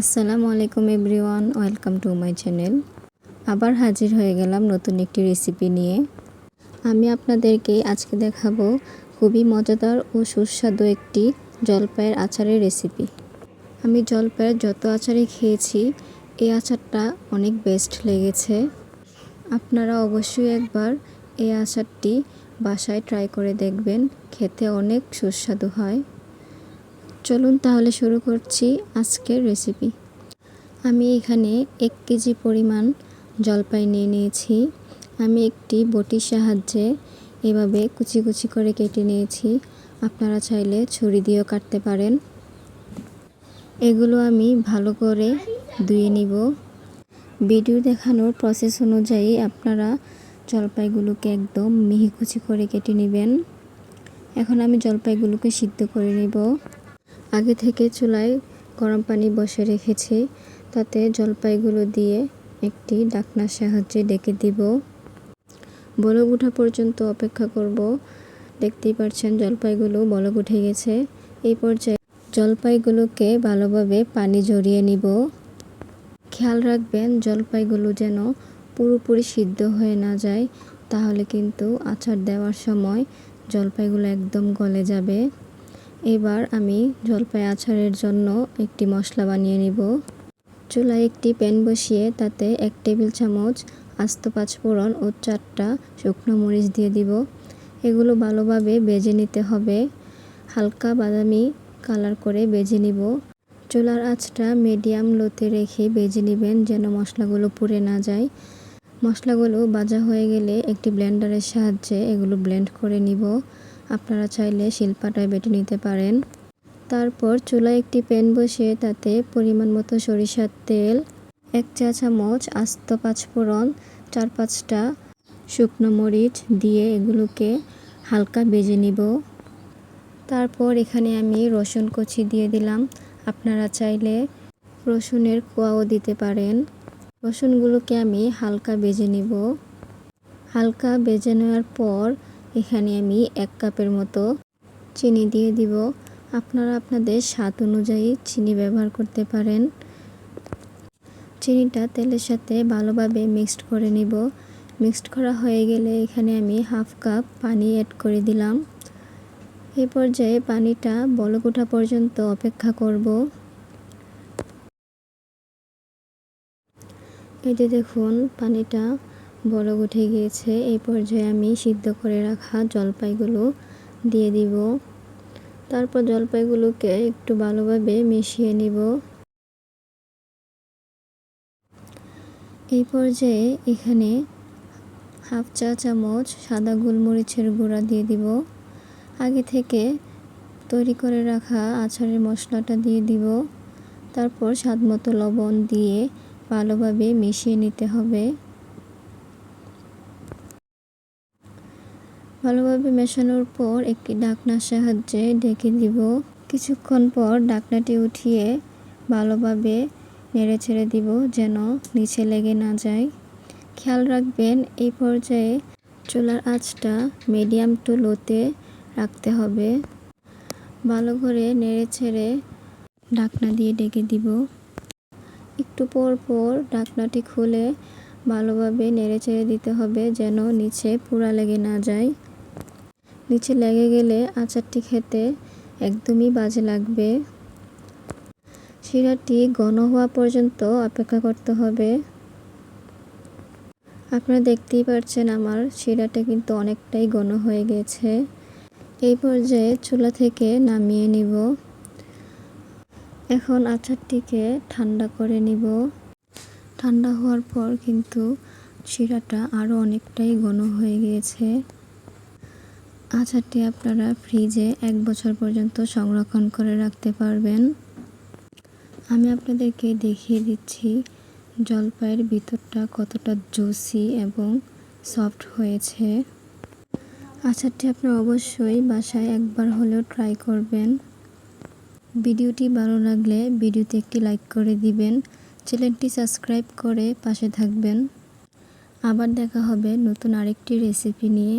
আসসালামু আলাইকুম everyone, welcome to my channel. আবার হাজির হয়ে গেলাম নতুন একটি রেসিপি নিয়ে। আমি আপনাদেরকে আজকে দেখাবো খুবই মজাদার ও সুস্বাদু একটি জলপাইয়ের আচারের রেসিপি। আমি জলপাইয়ের যত আচারই খেয়েছি, এই আচারটা অনেক বেস্ট লেগেছে। আপনারা অবশ্যই একবার এই আচারটি বাসায় ট্রাই করে দেখবেন, খেতে অনেক সুস্বাদু হয়। চলুন তাহলে শুরু করছি আজকের রেসিপি আমি এখানে এক কেজি পরিমাণ জলপাই নিয়ে নিয়েছি। আমি একটি বটির সাহায্যে এভাবে কুচি কুচি করে কেটে নিয়েছি। আপনারা চাইলে ছুরি দিয়েও কাটতে পারেন। এগুলো আমি ভালো করে ধুয়ে নিব। ভিডিও দেখানোর প্রসেস অনুযায়ী আপনারা জলপাইগুলোকে একদম মিহি কুচি করে কেটে নেবেন। এখন আমি জলপাইগুলোকে সিদ্ধ করে নিব। আগে থেকে চুলায় গরম পানি বসে রেখেছি। তাতে জলপাইগুলো দিয়ে একটি ডাকনার সাহায্যে ডেকে দিব। বলক উঠা পর্যন্ত অপেক্ষা করব। দেখতেই পাচ্ছেন জলপাইগুলো বলক উঠে গেছে। এই পর্যায়ে জলপাইগুলোকে ভালোভাবে পানি জড়িয়ে নিব। খেয়াল রাখবেন জলপাইগুলো যেন পুরোপুরি সিদ্ধ হয়ে না যায়, তাহলে কিন্তু আচার দেওয়ার সময় জলপাইগুলো একদম গলে যাবে। এবার আমি জলপাই আচারের জন্য একটি মশলা বানিয়ে নিব। চুলায় একটি প্যান বসিয়ে তাতে এক টেবিল চামচ আস্ত পাঁচফোড়ন ও চারটা শুকনো মরিচ দিয়ে দিব। এগুলো ভালোভাবে বেজে নিতে হবে। হালকা বাদামি কালার করে বেজে নিব। চুলার আঁচটা মিডিয়াম লোতে রেখে বেজে নেবেন যেন মশলাগুলো পুড়ে না যায়। মশলাগুলো ভাজা হয়ে গেলে একটি ব্লেন্ডারের সাহায্যে এগুলো ব্লেন্ড করে নিব। আপনারা চাইলে শিলপাটায় বেটে নিতে পারেন। তারপর চুলায় একটি প্যান বসিয়ে তাতে পরিমাণ মতো সরিষার তেল, এক চা চামচ আস্ত পাঁচফোড়ন, চার পাঁচটা শুকনো মরিচ দিয়ে এগুলোকে হালকা বেজে নিব। তারপর এখানে আমি রসুন কচি দিয়ে দিলাম। আপনারা চাইলে রসুনের কোয়াও দিতে পারেন। রসুনগুলোকে আমি হালকা বেজে নিব। হালকা বেজে নেওয়ার পর এখানে আমি এক কাপের মতো চিনি দিয়ে দিব। আপনারা আপনাদের স্বাদ অনুযায়ী চিনি ব্যবহার করতে পারেন। চিনিটা তেলের সাথে ভালোভাবে মিক্সড করে নিব। মিক্সড করা হয়ে গেলে এখানে আমি হাফ কাপ পানি অ্যাড করে দিলাম। এই পর্যায়ে পানিটা বলক ওঠা পর্যন্ত অপেক্ষা করব। এই যে দেখুন, পানিটা বলক উঠে গিয়েছে, এই পর্যায়ে আমি সিদ্ধ করে রাখা জলপাইগুলো দিয়ে দিব। তারপর জলপাইগুলোকে একটু ভালোভাবে মিশিয়ে নিব। এই পর্যায়ে এখানে হাফ চা চামচ সাদা গোলমরিচের গুঁড়া দিয়ে দিব। আগে থেকে তৈরি করে রাখা আচারের মশলাটা দিয়ে দিব। তারপর স্বাদ মতো লবণ দিয়ে ভালোভাবে মিশিয়ে নিতে হবে। ভালোভাবে মেশানোর পর একটি ডাকনার সাহায্যে ঢেকে দিব। কিছুক্ষণ পর ডাকনাটি উঠিয়ে ভালোভাবে নেড়ে ছেড়ে দিব যেন নিচে লেগে না যায়। খেয়াল রাখবেন, এই পর্যায়ে চুলার আঁচটা মিডিয়াম টু লোতে রাখতে হবে। ভালো করে নেড়ে ছেড়ে ডাকনা দিয়ে ডেকে দিব। একটু পর পর ডাকনাটি খুলে ভালোভাবে নেড়ে ছেড়ে দিতে হবে যেন নিচে পুরা লেগে না যায়। নিচে লেগে গেলে আচারটি খেতে একদমই বাজে লাগবে। শিরাটি ঘন হওয়া পর্যন্ত অপেক্ষা করতে হবে। আপনারা দেখতেই পাচ্ছেন আমার শিরাটা কিন্তু অনেকটাই ঘন হয়ে গেছে। এই পর্যায়ে চুলা থেকে নামিয়ে নিব। এখন আচারটিকে ঠান্ডা করে নিব। ঠান্ডা হওয়ার পর কিন্তু শিরাটা আরও অনেকটাই ঘন হয়ে গিয়েছে। আচারটি আপনারা ফ্রিজে এক বছর পর্যন্ত সংরক্ষণ করে রাখতে পারবেন। আমি আপনাদেরকে দেখিয়ে দিচ্ছি জলপাইয়ের ভিতরটা কতটা জুসি এবং সফট হয়েছে। আচারটি আপনারা অবশ্যই বাসায় একবার হলেও ট্রাই করবেন। ভিডিওটি ভালো লাগলে ভিডিওতে একটি লাইক করে দিবেন, চ্যানেলটি সাবস্ক্রাইব করে পাশে থাকবেন। আবার দেখা হবে নতুন আরেকটি রেসিপি নিয়ে।